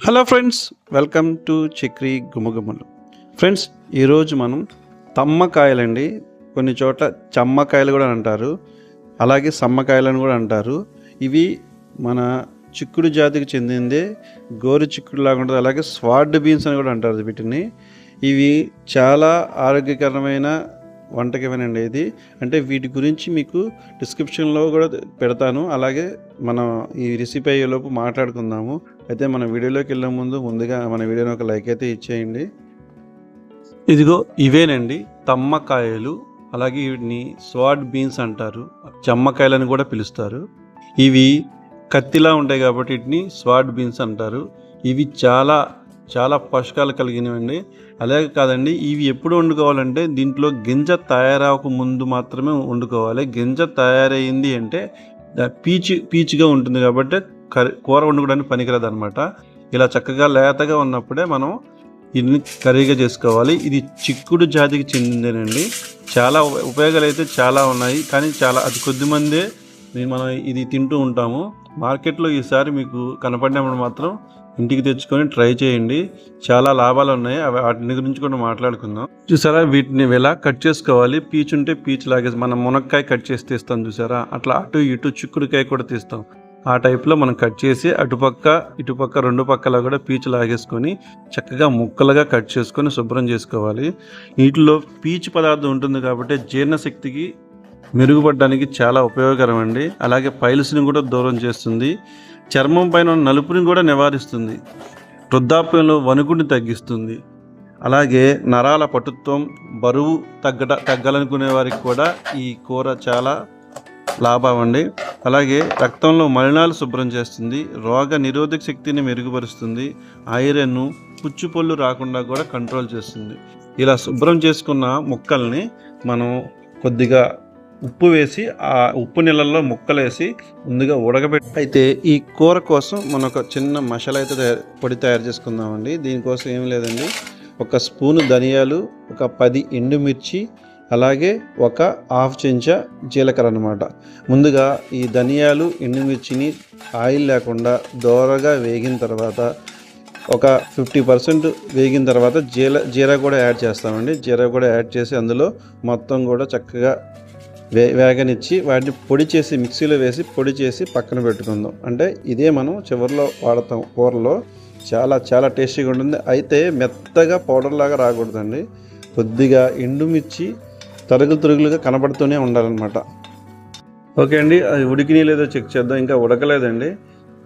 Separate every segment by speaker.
Speaker 1: Hello friends welcome to Chakri గుమగుమలు. Friends ఈరోజు మనం తమ్మకాయలండి. కొన్ని చోట్ల చమ్మకాయలు కూడా అంటారు అలాగే సమ్మకాయలను కూడా అంటారు. ఇవి మన చిక్కుడు జాతికి చెందిందే గోరు చిక్కుడు లాగా ఉంటుంది అలాగే స్వాడ్ బీన్స్ అని కూడా అంటారు వీటిని. ఇవి చాలా ఆరోగ్యకరమైన వంటకమేనండి ఇది. అంటే వీటి గురించి మీకు డిస్క్రిప్షన్లో కూడా పెడతాను అలాగే మనం ఈ రెసిపీ అయ్యేలోపు మాట్లాడుకుందాము. అయితే మన వీడియోలోకి వెళ్ళే ముందు ముందుగా మన వీడియోని ఒక లైక్ అయితే ఇచ్చేయండి. ఇదిగో ఇవేనండి తమ్మకాయలు అలాగే వీటిని స్వాడ్ బీన్స్ అంటారు చెమ్మకాయలని కూడా పిలుస్తారు. ఇవి కత్తిలా ఉంటాయి కాబట్టి వీటిని స్వాడ్ బీన్స్ అంటారు. ఇవి చాలా చాలా పోషకాలు కలిగినవండి. అలాగే కాదండి ఇవి ఎప్పుడు వండుకోవాలంటే దీంట్లో గింజ తయారవక ముందు మాత్రమే వండుకోవాలి. గింజ తయారైంది అంటే పీచు పీచుగా ఉంటుంది కాబట్టి కర్రీ కూర వండుకోవడానికి పనికిరాదు అనమాట ఇలా చక్కగా లేతగా ఉన్నప్పుడే మనం ఇది కర్రీగా చేసుకోవాలి. ఇది చిక్కుడు జాతికి చెందిందేనండి. చాలా ఉప- ఉపయోగాలు అయితే చాలా ఉన్నాయి. కానీ చాలా అది కొద్దిమందే మనం ఇది తింటూ ఉంటాము. మార్కెట్లో ఈసారి మీకు కనపడినప్పుడు మాత్రం ఇంటికి తెచ్చుకొని ట్రై చేయండి. చాలా లాభాలు ఉన్నాయి. అవి వాటిని గురించి కూడా మాట్లాడుకుందాం. చూసారా? వీటిని ఎలా కట్ చేసుకోవాలి? పీచు ఉంటే పీచు లాగేసి మనం మునక్కాయ కట్ చేసి తీస్తాం చూసారా? అట్లా అటు ఇటు చిక్కుడుకాయ కూడా తీస్తాం. ఆ టైప్లో మనం కట్ చేసి అటుపక్క ఇటుపక్క రెండు పక్కల కూడా పీచు లాగేసుకొని చక్కగా ముక్కలుగా కట్ చేసుకొని శుభ్రం చేసుకోవాలి. వీటిలో పీచు పదార్థం ఉంటుంది కాబట్టి జీర్ణశక్తికి మెరుగుపడడానికి చాలా ఉపయోగకరం అండి అలాగే పైల్స్ని కూడా దూరం చేస్తుంది. చర్మం పైన ఉన్న నలుపుని కూడా నివారిస్తుంది. వృద్ధాప్యంలో వణుకుని తగ్గిస్తుంది. అలాగే నరాల పటుత్వం బరువు తగ్గట తగ్గాలనుకునే వారికి కూడా ఈ కూర చాలా లాభం అండి. అలాగే రక్తంలో మలినాలు శుభ్రం చేస్తుంది. రోగ నిరోధక శక్తిని మెరుగుపరుస్తుంది. ఐరన్ను పుచ్చుపొళ్ళు రాకుండా కూడా కంట్రోల్ చేస్తుంది. ఇలా శుభ్రం చేసుకున్న ముక్కల్ని మనం కొద్దిగా ఉప్పు వేసి ఆ ఉప్పు నీళ్ళల్లో ముక్కలేసి ముందుగా ఉడకబెట్టి అయితే ఈ కూర కోసం మనం ఒక చిన్న మసాలా అయితే తయారు పొడి తయారు చేసుకుందామండి. దీనికోసం ఏం లేదండి. ఒక స్పూను ధనియాలు ఒక పది ఎండుమిర్చి అలాగే ఒక హాఫ్ చెంచా జీలకర్ర అనమాట ముందుగా ఈ ధనియాలు ఎండుమిర్చిని ఆయిల్ లేకుండా దోరగా వేగిన తర్వాత ఒక ఫిఫ్టీ పర్సెంట్ వేగిన తర్వాత జీల జీరా కూడా యాడ్ చేస్తామండి. జీరా కూడా యాడ్ చేసి అందులో మొత్తం కూడా చక్కగా వే వేగనిచ్చి వాటిని పొడి చేసి మిక్సీలో వేసి పొడి చేసి పక్కన పెట్టుకుందాం. అంటే ఇదే మనం చివరిలో వాడతాం కూరలో. చాలా చాలా టేస్టీగా ఉంటుంది. అయితే మెత్తగా పౌడర్ లాగా రాకూడదండి. కొద్దిగా ఎండుమిర్చి తరుగులు తరుగులుగా కనబడుతూనే ఉండాలన్నమాట. ఓకే అండి అది ఉడికిని లేదో చెక్ చేద్దాం ఇంకా ఉడకలేదండి.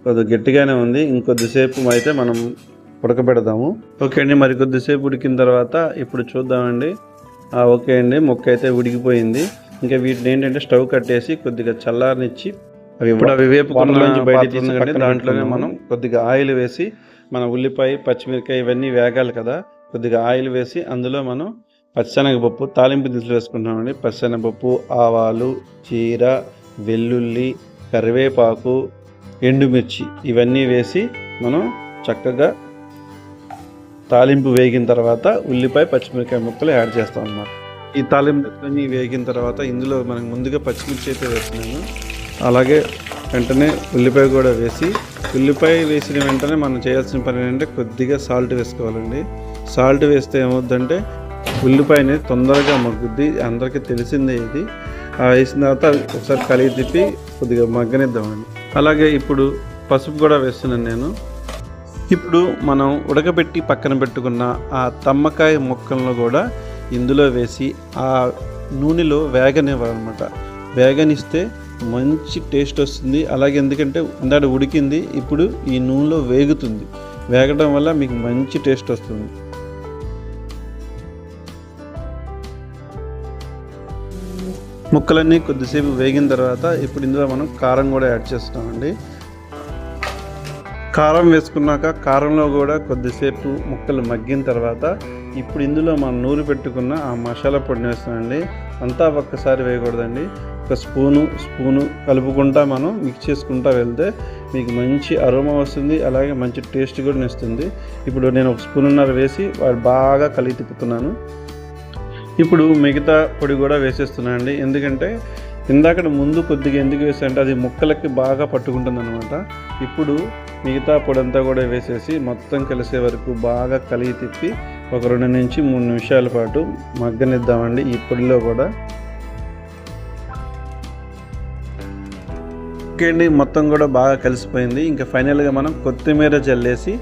Speaker 1: కొద్దిగా గట్టిగానే ఉంది ఇంకొద్దిసేపు అయితే మనం ఉడకబెడదాము. ఓకే అండి మరి కొద్దిసేపు ఉడికిన తర్వాత ఇప్పుడు చూద్దామండి. ఓకే అండి మొక్క అయితే ఉడికిపోయింది. ఇంకా వీటిని ఏంటంటే స్టవ్ కట్టేసి కొద్దిగా చల్లారనిచ్చి అవి ఇప్పుడు అవి వేపుకున్నలోంచి బయట తీసుకోండి దాంట్లోనే మనం కొద్దిగా ఆయిల్ వేసి మన ఉల్లిపాయ పచ్చిమిరకాయ ఇవన్నీ వేగాలి కదా కొద్దిగా ఆయిల్ వేసి అందులో మనం పచ్చనగపప్పు తాలింపు దినుసులు వేసుకుంటామండి పచ్చనగపప్పు ఆవాలు జీర వెల్లుల్లి కరివేపాకు ఎండుమిర్చి ఇవన్నీ వేసి మనం చక్కగా తాలింపు వేగిన తర్వాత ఉల్లిపాయ పచ్చిమిరకాయ ముక్కలు యాడ్ చేస్తాం అన్నమాట. ఈ తాలింపుని వేగిన తర్వాత ఇందులో మనం ముందుగా పచ్చిమిర్చి అయితే వేస్తున్నాను అలాగే వెంటనే ఉల్లిపాయ కూడా వేసి ఉల్లిపాయ వేసిన వెంటనే మనం చేయాల్సిన పని ఏంటంటే కొద్దిగా సాల్ట్ వేసుకోవాలండి. సాల్ట్ వేస్తే ఏమవుద్దంటే ఉల్లిపాయ అనేది తొందరగా మగ్గుద్ది. అందరికీ తెలిసిందే ఇది. ఆ వేసిన తర్వాత ఒకసారి కలిగి తిప్పి కొద్దిగా మగ్గనిద్దామండి. అలాగే ఇప్పుడు పసుపు కూడా వేస్తున్నాను నేను. ఇప్పుడు మనం ఉడకబెట్టి పక్కన పెట్టుకున్న ఆ తమ్మకాయ ముక్కలను కూడా ఇందులో వేసి ఆ నూనెలో వేగనివ్వాలన్నమాట. వేగనిస్తే మంచి టేస్ట్ వస్తుంది. అలాగే ఎందుకంటే ఇందాక ఉడికింది. ఇప్పుడు ఈ నూనెలో వేగుతుంది. వేగడం వల్ల మీకు మంచి టేస్ట్ వస్తుంది. ముక్కలన్నీ కొద్దిసేపు వేగిన తర్వాత ఇప్పుడు ఇందులో మనం కారం కూడా యాడ్ చేస్తామండి. కారం వేసుకున్నాక కారంలో కూడా కొద్దిసేపు ముక్కలు మగ్గిన తర్వాత ఇప్పుడు ఇందులో మనం నూరు పెట్టుకున్న ఆ మసాలా పొడిని వేస్తామండి. అంతా ఒక్కసారి వేయకూడదండి. ఒక స్పూను స్పూను కలుపుకుంటా మనం మిక్స్ చేసుకుంటా వెళ్తే మీకు మంచి అరోమా వస్తుంది అలాగే మంచి టేస్ట్ కూడా ఇస్తుంది ఇప్పుడు నేను ఒక స్పూన్ ఉన్నర వేసి వాడు బాగా కలిగి తిప్పుతున్నాను. ఇప్పుడు మిగతా పొడి కూడా వేసేస్తున్నానండి. ఎందుకంటే ఇందాక ముందు కొద్దిగా ఎందుకు వేసాయంటే అది ముక్కలకి బాగా పట్టుకుంటుంది అనమాట ఇప్పుడు మిగతా పొడంతా కూడా వేసేసి మొత్తం కలిసే వరకు బాగా కలిగి తిప్పి ఒక రెండు నుంచి మూడు నిమిషాల పాటు మగ్గనిద్దామండి ఈ పొడిలో కూడా. ఓకే అండి మొత్తం కూడా బాగా కలిసిపోయింది. ఇంకా ఫైనల్గా మనం కొత్తిమీర చల్లేసి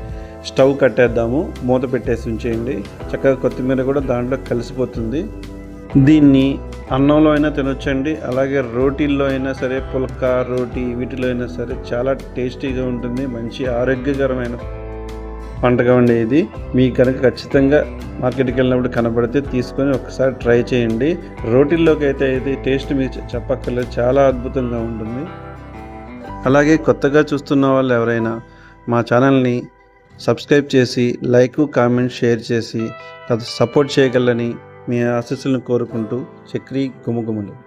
Speaker 1: స్టవ్ కట్టేద్దాము మూత పెట్టేసి ఉంచేయండి. చక్కగా కొత్తిమీర కూడా దాంట్లో కలిసిపోతుంది. దీన్ని అన్నంలో అయినా తినొచ్చండి. అలాగే రోటీల్లో అయినా సరే పుల్కా రోటీ వీటిలో అయినా సరే చాలా టేస్టీగా ఉంటుంది మంచి ఆరోగ్యకరమైన వంటకం అండి ఇది మీకు కనుక ఖచ్చితంగా మార్కెట్కి వెళ్ళినప్పుడు కనబడితే తీసుకొని ఒకసారి ట్రై చేయండి. రోటీల్లోకి అయితే ఇది టేస్ట్ మీకు చెప్పక్కర్లేదు చాలా అద్భుతంగా ఉంటుంది. అలాగే కొత్తగా చూస్తున్న వాళ్ళు ఎవరైనా మా ఛానల్ని సబ్స్క్రైబ్ చేసి లైక్ కామెంట్ షేర్ చేసి సపోర్ట్ చేయగలని మీ ఆశీస్సులను కోరుకుంటూ చక్రీ గుమగుమలు.